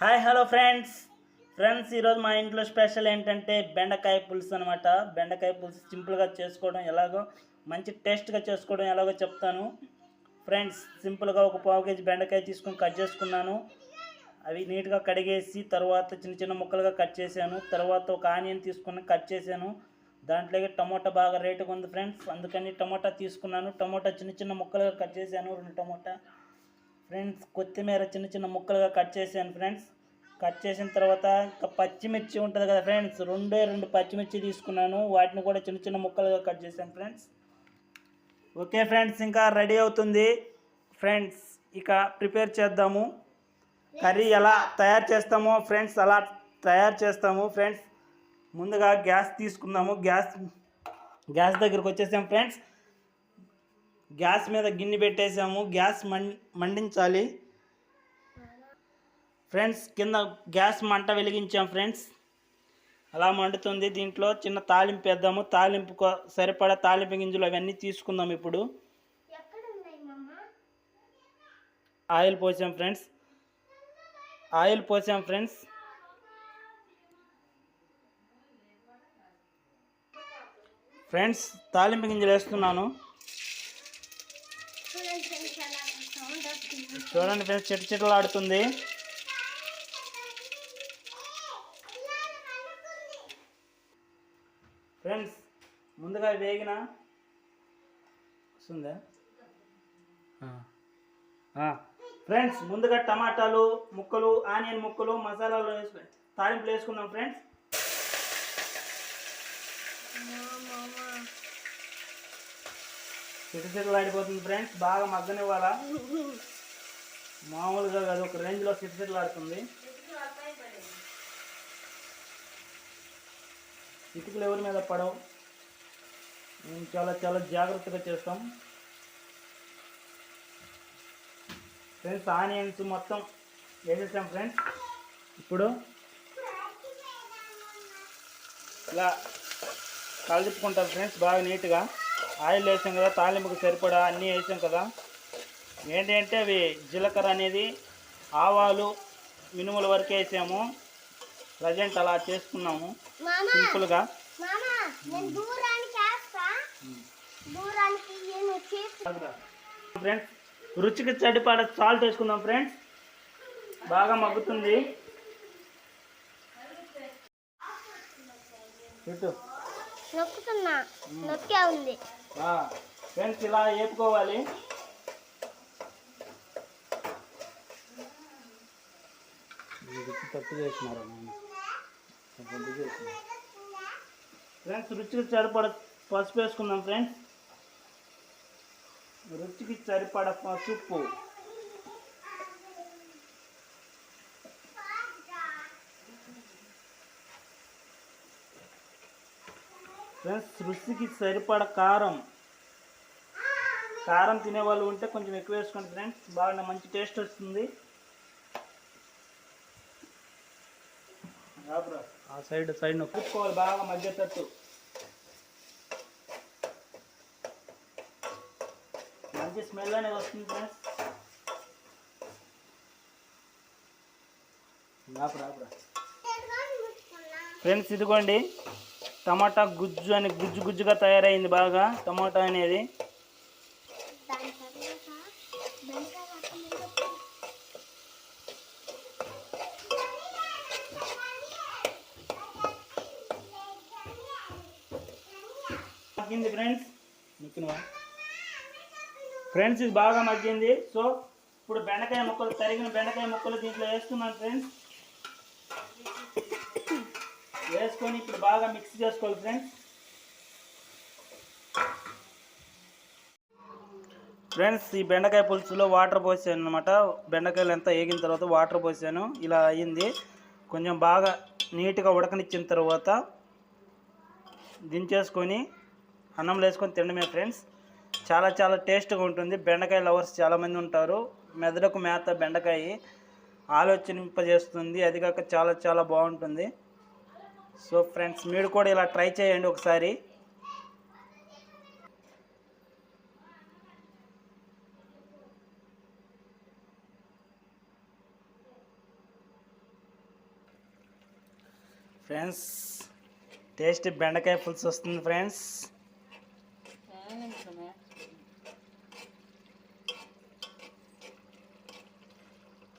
Hi hello friends friends ఈరోజు మా ఇంట్లో స్పెషల్ ఏంటంటే బెండకాయ పులుసు అనమాట బెండకాయ పులుసు సింపుల్గా చేసుకోవడం ఎలాగో మంచి టేస్ట్గా చేసుకోవడం ఎలాగో చెప్తాను. ఫ్రెండ్స్ సింపుల్గా ఒక పావు కేజీ బెండకాయ తీసుకొని కట్ చేసుకున్నాను. అవి నీట్గా కడిగేసి తర్వాత చిన్న చిన్న ముక్కలుగా కట్ చేశాను. తర్వాత ఒక ఆనియన్ తీసుకుని కట్ చేశాను. దాంట్లోకి టమోటా బాగా రేటుగా ఉంది ఫ్రెండ్స్ అందుకని టమోటా తీసుకున్నాను. టమోటా చిన్న చిన్న ముక్కలుగా కట్ చేశాను రెండు టమోటా. ఫ్రెండ్స్ కొత్తిమీర చిన్న చిన్న ముక్కలుగా కట్ చేశాను ఫ్రెండ్స్. కట్ చేసిన తర్వాత ఇంకా పచ్చిమిర్చి ఉంటుంది కదా ఫ్రెండ్స్ రెండే రెండు పచ్చిమిర్చి తీసుకున్నాను. వాటిని కూడా చిన్న చిన్న ముక్కలుగా కట్ చేశాను ఫ్రెండ్స్. ఓకే ఫ్రెండ్స్ ఇంకా రెడీ అవుతుంది. ఫ్రెండ్స్ ఇక ప్రిపేర్ చేద్దాము. కర్రీ ఎలా తయారు చేస్తామో ఫ్రెండ్స్ అలా తయారు చేస్తాము ఫ్రెండ్స్. ముందుగా గ్యాస్ తీసుకుందాము. గ్యాస్ గ్యాస్ దగ్గరికి వచ్చేసాం ఫ్రెండ్స్. గ్యాస్ మీద గిన్నె పెట్టేసాము. గ్యాస్ మం మండించాలి. ఫ్రెండ్స్ కింద గ్యాస్ మంట వెలిగించాం ఫ్రెండ్స్. అలా మండుతుంది దీంట్లో. చిన్న తాలింపు వేద్దాము. తాలింపు సరిపడా తాలింపు గింజలు అవన్నీ తీసుకుందాం ఇప్పుడు. ఆయిల్ పోసాం ఫ్రెండ్స్. ఆయిల్ పోసాం ఫ్రెండ్స్. ఫ్రెండ్స్ తాలింపు గింజలు వేస్తున్నాను. చూడండి ఫ్రెండ్స్ చెట్టు చెట్లు ఆడుతుంది ఫ్రెండ్స్ ముందుగా వేగిన? వస్తుందా? ఫ్రెండ్స్ ముందుగా టమాటాలు ముక్కలు ఆనియన్ ముక్కలు మసాలాలు వేసుకుని తాలింపులు వేసుకున్నాం ఫ్రెండ్స్. చిటి ఆడిపోతుంది ఫ్రెండ్స్ బాగా మగ్గనివ్వాలా? మామూలుగా కాదు ఒక రేంజ్లో చిటి ఆడుతుంది. ఇటుకలు ఎవరి మీద పడవు. మేము చాలా చాలా జాగ్రత్తగా చేస్తాం. ఫ్రెండ్స్ ఆనియన్స్ మొత్తం వేసేసాం ఫ్రెండ్స్ ఇప్పుడు ఇలా కలుపుకుంటారు ఫ్రెండ్స్ బాగా నీట్గా ఆయిల్ వేసాం కదా తాలింపుకి సరిపడా అన్నీ వేసాం కదా. ఏంటి అంటే అవి జీలకర్ర అనేది ఆవాలు మినుముల వరకు వేసాము. ప్రజెంట్ అలా చేసుకున్నాము. సింపుల్గా. ఫ్రెండ్స్ రుచికి సరిపడ సాల్ట్ వేసుకుందాం ఫ్రెండ్స్. బాగా మగ్గుతుంది. నొక్కుతున్నా నొక్కే ఉంది. ఫ్రెండ్స్ ఇలా వేపుకోవాలి తప్పు చేసినారు ఫ్రెండ్స్ రుచికి సరిపడ పసుపు వేసుకుందాం ఫ్రెండ్స్. రుచికి సరిపడ పసుపు. ఫ్రెండ్స్ రుచికి సరిపడ కారం. కారం తినే వాళ్ళు ఉంటే కొంచెం ఎక్కువ వేసుకోండి ఫ్రెండ్స్. బాగా మంచి టేస్ట్ వస్తుంది. రాపురా. ఆ సైడ్ సైడ్ నొక్కుకోవాలి బాగా మధ్యతట్టు మంచి స్మెల్ అనేది వస్తుంది ఫ్రెండ్స్. ఫ్రెండ్స్ ఇదిగోండి. టమాటా గుజ్జు అని గుజ్జు గుజ్జుగా తయారైంది బాగా. టమాటా అనేది. మగ్గింది ఫ్రెండ్స్. ఫ్రెండ్స్ ఇది బాగా మగ్గింది. సో ఇప్పుడు బెండకాయ ముక్కలు తరిగిన బెండకాయ ముక్కలు దీంట్లో వేస్తున్నాను ఫ్రెండ్స్. వేసుకొని ఇప్పుడు బాగా మిక్స్ చేసుకోవాలి ఫ్రెండ్స్. ఫ్రెండ్స్ ఈ బెండకాయ పులుసులో వాటర్ పోసాను అనమాట బెండకాయలు అంతా వేగిన తర్వాత వాటర్ పోసాను. ఇలా అయ్యింది. కొంచెం బాగా నీట్గా ఉడకనిచ్చిన తర్వాత దించేసుకొని అన్నంలో వేసుకొని తినడమే ఫ్రెండ్స్. చాలా చాలా టేస్ట్గా ఉంటుంది. బెండకాయ లవర్స్ చాలామంది ఉంటారు. మెదడుకు మేత బెండకాయ ఆలోచింపజేస్తుంది అది కాక చాలా చాలా బాగుంటుంది. సో ఫ్రెండ్స్ మీరు కూడా ఇలా ట్రై చేయండి ఒకసారి. ఫ్రెండ్స్ టేస్ట్ బెండకాయ పులుసు వస్తుంది ఫ్రెండ్స్.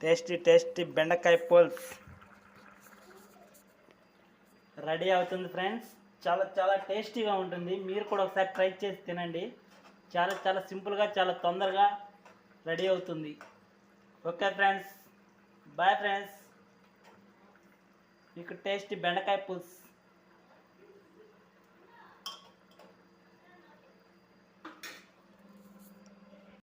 టేస్టీ టేస్టీ బెండకాయ పులుసు. రెడీ అవుతుంది ఫ్రెండ్స్. చాలా చాలా టేస్టీగా ఉంటుంది. మీరు కూడా ఒకసారి ట్రై చేసి తినండి. చాలా చాలా సింపుల్గా చాలా తొందరగా రెడీ అవుతుంది. Okay friends. Bye friends. మీకు టేస్టీ బెండకాయ పులుసు.